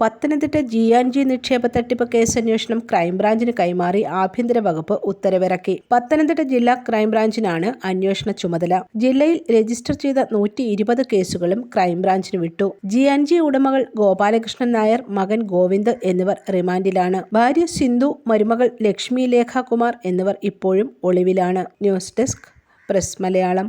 Pathanamthitta G and G നിക്ഷേപ തട്ടിപ്പ് case അന്വേഷണം ക്രൈംബ്രാഞ്ചിന് കൈമാറി ആഭ്യന്തര വകുപ്പ് ഉത്തരവിറക്കി. പത്തനംതിട്ട ജില്ലാ ക്രൈംബ്രാഞ്ചിനാണ് അന്വേഷണ ചുമതല. ജില്ലയിൽ രജിസ്റ്റർ ചെയ്ത നൂറ്റി ഇരുപത് കേസുകളും ക്രൈംബ്രാഞ്ചിന് വിട്ടു. ജി ആൻഡ് ജി ഉടമകൾ ഗോപാലകൃഷ്ണൻ നായർ മകൻ ഗോവിന്ദ് എന്നിവർ റിമാൻഡിലാണ്. ഭാര്യ സിന്ധു മരുമകൾ ലക്ഷ്മി ലേഖ കുമാർ എന്നിവർ ഇപ്പോഴും ഒളിവിലാണ്. News desk press Malayalam.